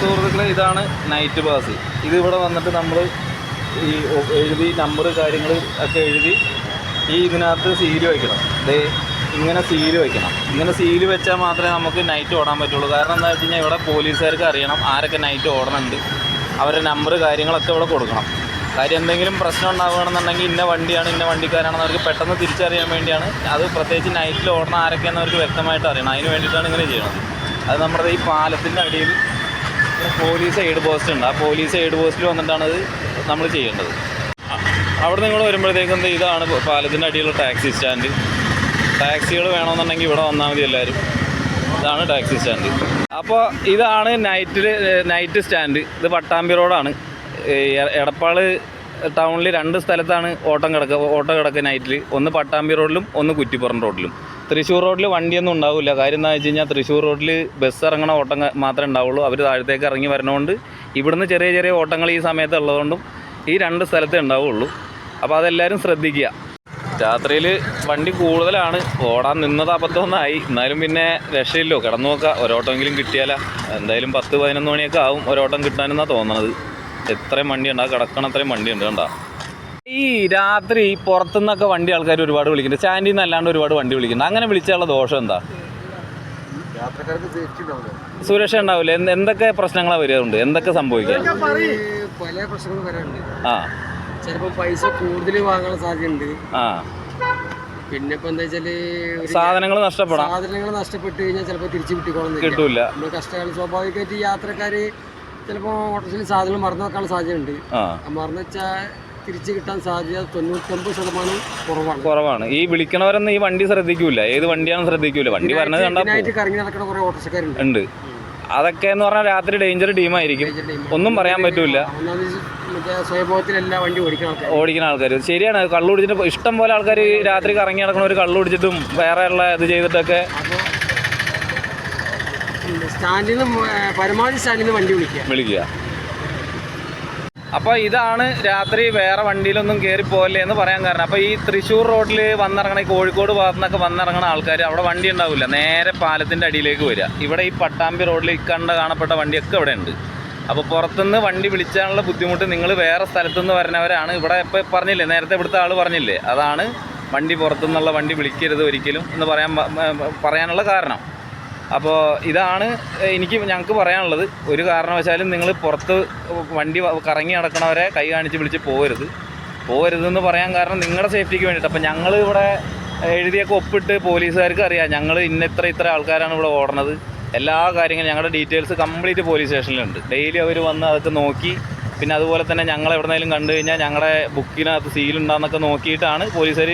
സുഹൃത്തുക്കളെ ഇതാണ് night pass ഇത് ഇവിടെ വന്നിട്ട് നമ്മൾ ഈ എഴുതി നമ്പർ കാര്യങ്ങൾ ഒക്കെ എഴുതി ഈ ഇതിനകത്ത് സീൽ വയ്ക്കണം ദേ ഇങ്ങനെ സീൽ വയ്ക്കണം ഇങ്ങനെ സീൽ വെച്ചാൽ മാത്രമേ നമുക്ക് നൈറ്റ് ഓടാൻ പറ്റുള്ളൂ. കാരണം എന്താ വെച്ച് കഴിഞ്ഞാൽ ഇവിടെ പോലീസുകാർക്ക് അറിയണം ആരൊക്കെ നൈറ്റ് ഓടണുണ്ട്. അവരുടെ നമ്പർ കാര്യങ്ങളൊക്കെ ഇവിടെ കൊടുക്കണം. കാര്യം എന്തെങ്കിലും പ്രശ്നം ഉണ്ടാവുകയാണെന്നുണ്ടെങ്കിൽ ഇന്ന വണ്ടിയാണ് ഇന്ന വണ്ടിക്കാരാണെന്ന് അവർക്ക് പെട്ടെന്ന് തിരിച്ചറിയാൻ വേണ്ടിയാണ് അത് പ്രത്യേകിച്ച് നൈറ്റിൽ ഓടണം ആരൊക്കെയാണെന്ന് അവർക്ക് വ്യക്തമായിട്ട് അറിയണം. അതിന് വേണ്ടിയിട്ടാണ് ഇങ്ങനെ ചെയ്യണം അത് നമ്മുടെ ഈ പാലത്തിന്റെ അടിയിൽ പോലീസ് എയ്ഡ് പോസ്റ്റ് ഉണ്ട്. ആ പോലീസ് എയ്ഡ് പോസ്റ്റിൽ വന്നിട്ടാണ് അത് നമ്മൾ ചെയ്യേണ്ടത്. അവിടെ നിങ്ങൾ വരുമ്പോഴത്തേക്കും ഇതാണ് പാലത്തിന്റെ അടിയിലുള്ള ടാക്സി സ്റ്റാൻഡ് ടാക്സികൾ വേണമെന്നുണ്ടെങ്കിൽ ഇവിടെ വന്നാൽ മതി എല്ലാവരും ഇതാണ് ടാക്സി സ്റ്റാൻഡ് അപ്പോൾ ഇതാണ് നൈറ്റിൽ നൈറ്റ് സ്റ്റാൻഡ് ഇത് പട്ടാമ്പി റോഡാണ്. എടപ്പാൾ ടൗണിൽ രണ്ട് സ്ഥലത്താണ് ഓട്ടം കിടക്കുക ഓട്ടം കിടക്കുക നൈറ്റിൽ ഒന്ന് പട്ടാമ്പി റോഡിലും ഒന്ന് കുറ്റിപ്പുറം റോഡിലും. തൃശ്ശൂർ റോഡിൽ വണ്ടിയൊന്നും ഉണ്ടാവില്ല. കാര്യം എന്താ വെച്ച് കഴിഞ്ഞാൽ തൃശ്ശൂർ റോഡിൽ ബസ് ഇറങ്ങണ ഓട്ടം മാത്രമേ ഉണ്ടാവുള്ളൂ. അവർ താഴത്തേക്ക് ഇറങ്ങി വരണതുകൊണ്ട് ഇവിടുന്ന് ചെറിയ ചെറിയ ഓട്ടങ്ങൾ ഈ സമയത്ത് ഉള്ളതുകൊണ്ടും ഈ രണ്ട് സ്ഥലത്തേ ഉണ്ടാവുള്ളൂ. അപ്പോൾ അതെല്ലാവരും ശ്രദ്ധിക്കുക. രാത്രിയിൽ വണ്ടി കൂടുതലാണ്. ഓടാൻ നിന്നത് അബദ്ധമൊന്നായി. എന്നാലും പിന്നെ രക്ഷയില്ലോ. കിടന്നു നോക്കുക ഒരോട്ടമെങ്കിലും കിട്ടിയാലാ. എന്തായാലും പത്ത് പതിനൊന്ന് മണിയൊക്കെ ആവും ഒരോട്ടം കിട്ടാനെന്നാണ് തോന്നണത്. എത്രയും വണ്ടിയുണ്ട്. ആ അത്രയും വണ്ടിയുണ്ട് കണ്ടാ. ഈ രാത്രി പുറത്തുനിന്നൊക്കെ വണ്ടി ആൾക്കാർ ഒരുപാട് വിളിക്കുന്നുണ്ട്. സ്റ്റാൻഡിൽ നിന്ന് അല്ലാണ്ട് ഒരുപാട് വണ്ടി വിളിക്കുന്നു അങ്ങനെ വിളിച്ചാലുള്ള ദോഷം എന്താ? സുരക്ഷ ഉണ്ടാവില്ല? എന്തൊക്കെ പ്രശ്നങ്ങളാണ് വരുന്നുണ്ട് എന്തൊക്കെ സംഭവിക്കാം പല പ്രശ്നങ്ങളും വരാറുണ്ട്. ആ. ചിലപ്പോൾ പൈസ കൂടുതൽ വാങ്ങാൻ സാധ്യതയുണ്ട്. ആ. പിന്നെ ഇപ്പൊ എന്താ വെച്ചാൽ സാധനങ്ങൾ നഷ്ടപ്പെടാം. സാധനങ്ങൾ നഷ്ടപ്പെട്ട് കഴിഞ്ഞാൽ ചിലപ്പോൾ തിരിച്ചു കിട്ടിക്കോളുന്നില്ല കിട്ടൂല. നമ്മൾ കഷ്ടകാലം സ്വാഭാവികമായിട്ട് യാത്രക്കാര് ചിലപ്പോൾ ഓട്ടോറിൽ സാധനങ്ങൾ മറന്നു വെക്കാനുള്ള സാധ്യതയുണ്ട്. മറന്നു വെച്ചാൽ തിരിച്ചു കിട്ടാൻ സാധ്യത തൊണ്ണൂറ്റൊമ്പത് ശതമാനം കുറവാണ്. കുറവാണ്. ഈ വിളിക്കണവരൊന്നും ഈ വണ്ടി ശ്രദ്ധിക്കൂല. ഏത് വണ്ടിയാണ് ശ്രദ്ധിക്കൂല. വണ്ടി പറഞ്ഞത് കണ്ടാൽ കറങ്ങി നടക്കുന്ന കുറേ ഓട്ടോറിക്ഷക്കാരുണ്ട്. ഉണ്ട്. അതൊക്കെ എന്ന് പറഞ്ഞാൽ രാത്രി ഡേഞ്ചർ ടീമായിരിക്കും. ഒന്നും പറയാൻ പറ്റൂല. ഓടിക്കുന്ന ആൾക്കാർ ശരിയാണ്. കള്ളു കുടിച്ചിട്ട് ഇഷ്ടം പോലെ ആൾക്കാർ രാത്രി കറങ്ങി നടക്കണവർ കള്ളു കുടിച്ചിട്ടും വേറെ ഉള്ള ഇത് ചെയ്തിട്ടൊക്കെ സ്റ്റാൻഡിൽ നിന്ന് പരമാവധി സ്റ്റാൻഡിൽ നിന്ന് വണ്ടി വിളിക്കുക. വിളിക്കുക. അപ്പോൾ ഇതാണ് രാത്രി വേറെ വണ്ടിയിലൊന്നും കയറി പോകല്ലേ എന്ന് പറയാൻ കാരണം. അപ്പോൾ ഈ തൃശ്ശൂർ റോഡിൽ വന്നിറങ്ങണ കോഴിക്കോട് ഭാഗത്തു നിന്നൊക്കെ വന്നിറങ്ങണ ആൾക്കാർ അവിടെ വണ്ടി ഉണ്ടാവില്ല. നേരെ പാലത്തിന്റെ അടിയിലേക്ക് വരിക. ഇവിടെ ഈ പട്ടാമ്പി റോഡിൽ കണ്ട കാണപ്പെട്ട വണ്ടിയൊക്കെ ഇവിടെ ഉണ്ട്. അപ്പോൾ പുറത്തുനിന്ന് വണ്ടി വിളിച്ചാനുള്ള ബുദ്ധിമുട്ട് നിങ്ങൾ വേറെ സ്ഥലത്തുനിന്ന് വരുന്നവരാണ്. ഇവിടെ ഇപ്പോൾ പറഞ്ഞില്ലേ നേരത്തെ ഇവിടുത്തെ ആൾ പറഞ്ഞില്ലേ? അതാണ് വണ്ടി പുറത്തുനിന്നുള്ള വണ്ടി വിളിക്കരുത് ഒരിക്കലും എന്ന് പറയാൻ പറയാനുള്ള കാരണം. അപ്പോൾ ഇതാണ് എനിക്ക് ഞങ്ങൾക്ക് പറയാനുള്ളത്. ഒരു കാരണവശാലും നിങ്ങൾ പുറത്ത് വണ്ടി കറങ്ങി നടക്കണവരെ കൈ കാണിച്ച് വിളിച്ച് പോകരുത് പോകരുതെന്ന് പറയാൻ കാരണം നിങ്ങളുടെ സേഫ്റ്റിക്ക് വേണ്ടിയിട്ട് അപ്പോൾ ഞങ്ങൾ ഇവിടെ എഴുതിയൊക്കെ ഒപ്പിട്ട് പോലീസുകാർക്ക് അറിയാം. ഞങ്ങൾ ഇന്ന ഇത്ര ഇത്ര ആൾക്കാരാണ് ഇവിടെ ഓടണത്. എല്ലാ കാര്യങ്ങളും ഞങ്ങളുടെ ഡീറ്റെയിൽസ് കംപ്ലീറ്റ് പോലീസ് സ്റ്റേഷനിലുണ്ട്. ഡെയിലി അവർ വന്ന് അതൊക്കെ നോക്കി. പിന്നെ അതുപോലെ തന്നെ ഞങ്ങൾ എവിടെന്നെങ്കിലും കണ്ടു കഴിഞ്ഞാൽ ഞങ്ങളുടെ ബുക്കിനകത്ത് സീലുണ്ടാകുന്നൊക്കെ നോക്കിയിട്ടാണ് പോലീസുകാർ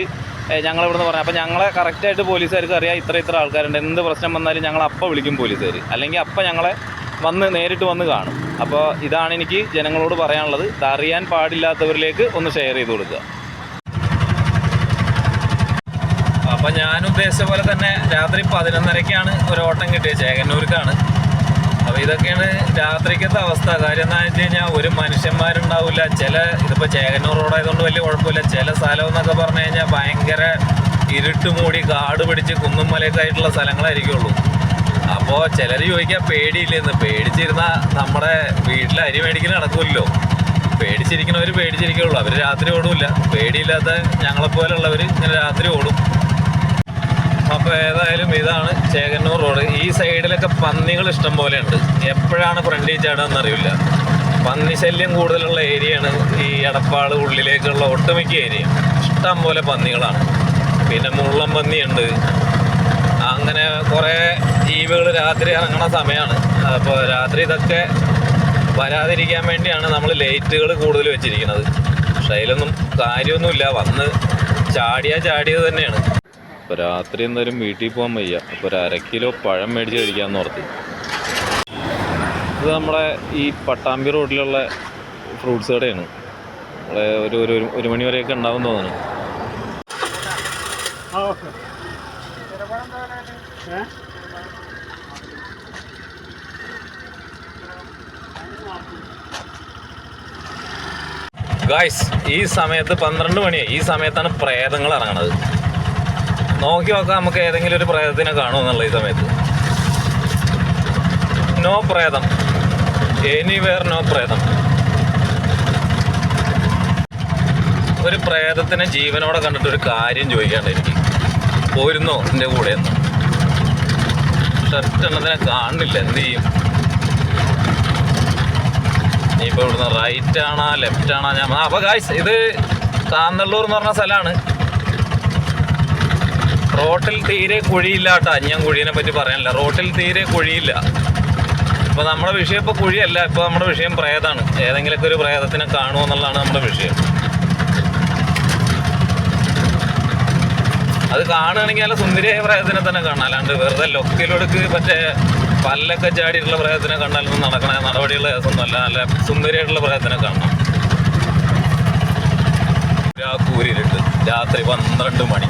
ഞങ്ങൾ നിന്ന് പറഞ്ഞു. അപ്പോൾ ഞങ്ങളെ കറക്റ്റായിട്ട് പോലീസുകാർക്ക് അറിയാം ഇത്ര ഇത്ര ആൾക്കാരുണ്ട്. എന്ത് പ്രശ്നം വന്നാലും ഞങ്ങൾ അപ്പം വിളിക്കും പോലീസുകാർ അല്ലെങ്കിൽ അപ്പം ഞങ്ങളെ വന്ന് നേരിട്ട് വന്ന് കാണും. അപ്പോൾ ഇതാണ് എനിക്ക് ജനങ്ങളോട് പറയാനുള്ളത്. ഇത് അറിയാൻ പാടില്ലാത്തവരിലേക്ക് ഒന്ന് ഷെയർ ചെയ്ത് കൊടുക്കുക. അപ്പം ഞാൻ ഉദ്ദേശിച്ച പോലെ തന്നെ രാത്രി പതിനൊന്നരയ്ക്കാണ് ഒരു ഓട്ടം കിട്ടിയത്. ചേകന്നൂർക്കാണ്. അപ്പോൾ ഇതൊക്കെയാണ് രാത്രിക്കത്തെ അവസ്ഥ. കാര്യം എന്താണെന്ന് വെച്ച് കഴിഞ്ഞാൽ ഒരു മനുഷ്യന്മാരുണ്ടാവില്ല ചില ഇതിപ്പോൾ ചേകന്നൂർ റോഡായതുകൊണ്ട് വലിയ കുഴപ്പമില്ല. ചില സ്ഥലം എന്നൊക്കെ പറഞ്ഞു കഴിഞ്ഞാൽ ഭയങ്കര ഇരുട്ട് മൂടി കാട് പിടിച്ച് കുന്നും മലയൊക്കെ ആയിട്ടുള്ള സ്ഥലങ്ങളായിരിക്കുള്ളൂ. അപ്പോൾ ചിലർ ചോദിക്കാൻ പേടിയില്ലെന്ന്. പേടിച്ചിരുന്നാൽ നമ്മുടെ വീട്ടിൽ അരി മേടിക്കൽ നടക്കുമല്ലോ പേടിച്ചിരിക്കുന്നവർ പേടിച്ചിരിക്കുള്ളൂ. അവർ രാത്രി ഓടില്ല പേടിയില്ലാത്ത ഞങ്ങളെപ്പോലുള്ളവർ ഇങ്ങനെ രാത്രി ഓടും. അപ്പോൾ ഏതായാലും ഇതാണ് ചേകന്നൂർ റോഡ്. ഈ സൈഡിലൊക്കെ പന്നികൾ ഇഷ്ടം പോലെ ഉണ്ട്. എപ്പോഴാണ് ഫ്രണ്ടിൽ ചാടുകയെന്ന് അറിയില്ല. പന്നി ശല്യം കൂടുതലുള്ള ഏരിയയാണ് ഈ എടപ്പാട് ഉള്ളിലേക്കുള്ള ഒട്ടുമിക്ക ഏരിയ. ഇഷ്ടം പോലെ പന്നികളാണ്. പിന്നെ മുള്ളം പന്നിയുണ്ട്. അങ്ങനെ കുറേ ജീവികൾ രാത്രി ഇറങ്ങണ സമയമാണ് അപ്പോൾ രാത്രി ഇതൊക്കെ വരാതിരിക്കാൻ വേണ്ടിയാണ് നമ്മൾ ലൈറ്റുകൾ കൂടുതൽ വെച്ചിരിക്കുന്നത്. പക്ഷേ അതിലൊന്നും കാര്യമൊന്നുമില്ല. വന്ന് ചാടിയാ ചാടിയത് തന്നെയാണ്. അപ്പോൾ രാത്രി എന്തായാലും വീട്ടിൽ പോകാൻ വയ്യ. അപ്പോൾ ഒരു അരക്കിലോ കിലോ പഴം മേടിച്ച് കഴിക്കാമെന്ന് ഓർത്തി. ഇത് നമ്മുടെ ഈ പട്ടാമ്പി റോഡിലുള്ള ഫ്രൂട്ട്സ് കടയാണ്. നമ്മളെ ഒരു ഒരു ഒരു- ഒരു മണി വരെയൊക്കെ ഉണ്ടാവും തോന്നുന്നു. ഗായ്സ് ഈ സമയത്ത് പന്ത്രണ്ട് മണിയായി. ഈ സമയത്താണ് പ്രേതങ്ങൾ ഇറങ്ങണത്. നോക്കി നോക്കാം നമുക്ക് ഏതെങ്കിലും ഒരു പ്രേതത്തിനെ കാണുമെന്നുള്ള ഈ സമയത്ത്. നോ പ്രേതം. എനിവേർ നോ പ്രേതം. ഒരു പ്രേതത്തിനെ ജീവനോടെ കണ്ടിട്ട് ഒരു കാര്യം ചോദിക്കാണ്ട് എനിക്ക് പോയിരുന്നോ എന്റെ കൂടെ എന്ന്. ഷർട്ട് എണ്ണത്തിനെ കാണുന്നില്ല എന്ത് ചെയ്യും? ഇനിയിപ്പോൾ ഇവിടുന്ന് റൈറ്റ് ആണോ ലെഫ്റ്റ് ആണോ ഞാൻ അപ്പോൾ ഗായ്സ് ഇത് കാന്തള്ളൂർ എന്ന് പറഞ്ഞ സ്ഥലമാണ്. റോട്ടിൽ തീരെ കുഴിയില്ല കേട്ടോ ഞാൻ കുഴീനെ പറ്റി പറയാനില്ല. റോട്ടിൽ തീരെ കുഴിയില്ല. ഇപ്പൊ നമ്മുടെ വിഷയം ഇപ്പൊ കുഴിയല്ല. ഇപ്പൊ നമ്മുടെ വിഷയം പ്രേതാണ്. ഏതെങ്കിലുമൊക്കെ ഒരു പ്രേതത്തിനെ കാണുമോ എന്നുള്ളതാണ് നമ്മുടെ വിഷയം. അത് കാണുകയാണെങ്കിൽ നല്ല സുന്ദരിയായ പ്രേതത്തിനെ തന്നെ കാണാം. അല്ലാണ്ട് വെറുതെ ലൊക്കിലൊടുക്ക് മറ്റേ പല്ലൊക്കെ ചാടിയിട്ടുള്ള പ്രേതത്തിനെ കണ്ടാലൊന്നും നടക്കണ നടപടിയുള്ള കേസൊന്നുമല്ല നല്ല സുന്ദരിയായിട്ടുള്ള പ്രേതത്തിനെ കാണണം. രാത്രി പന്ത്രണ്ട് മണി.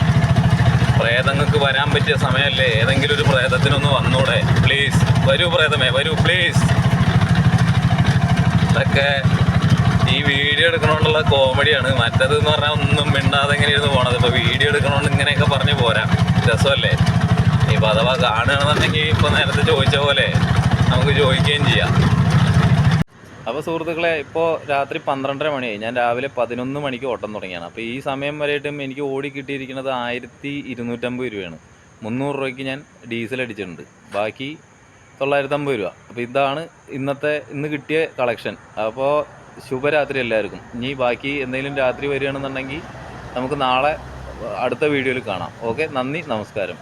പ്രേതങ്ങൾക്ക് വരാൻ പറ്റിയ സമയമല്ലേ? ഏതെങ്കിലും ഒരു പ്രേതത്തിനൊന്ന് വന്നൂടെ. പ്ലീസ് വരൂ പ്രേതമേ വരൂ. പ്ലീസ് ഇതൊക്കെ ഈ വീഡിയോ എടുക്കണോണ്ടുള്ള കോമഡിയാണ്. മറ്റത് എന്ന് പറഞ്ഞാൽ ഒന്നും മിണ്ടാതെ ഇങ്ങനെ ഇരുന്ന് പോണത്. ഇപ്പോൾ വീഡിയോ എടുക്കണോണ്ട് ഇങ്ങനെയൊക്കെ പറഞ്ഞു പോരാ. രസമല്ലേ? ഇപ്പം അഥവാ കാണുകയാണെന്നുണ്ടെങ്കിൽ ഇപ്പൊ നേരത്തെ ചോദിച്ച പോലെ നമുക്ക് ചോദിക്കുകയും ചെയ്യാം. അപ്പോൾ സുഹൃത്തുക്കളെ ഇപ്പോൾ രാത്രി പന്ത്രണ്ടര മണിയായി. ഞാൻ രാവിലെ പതിനൊന്ന് മണിക്ക് ഓട്ടം തുടങ്ങിയാണ്. അപ്പോൾ ഈ സമയം വരെയായിട്ടും എനിക്ക് ഓടി കിട്ടിയിരിക്കുന്നത് ആയിരത്തി ഇരുന്നൂറ്റമ്പത് രൂപയാണ്. മുന്നൂറ് രൂപയ്ക്ക് ഞാൻ ഡീസൽ അടിച്ചിട്ടുണ്ട്. ബാക്കി തൊള്ളായിരത്തമ്പത് രൂപ. അപ്പോൾ ഇതാണ് ഇന്നത്തെ ഇന്ന് കിട്ടിയ കളക്ഷൻ. അപ്പോൾ ശുഭരാത്രി എല്ലാവർക്കും. ഇനി ബാക്കി എന്തെങ്കിലും രാത്രി വരികയാണെന്നുണ്ടെങ്കിൽ നമുക്ക് നാളെ അടുത്ത വീഡിയോയിൽ കാണാം. ഓക്കെ? നന്ദി. നമസ്കാരം.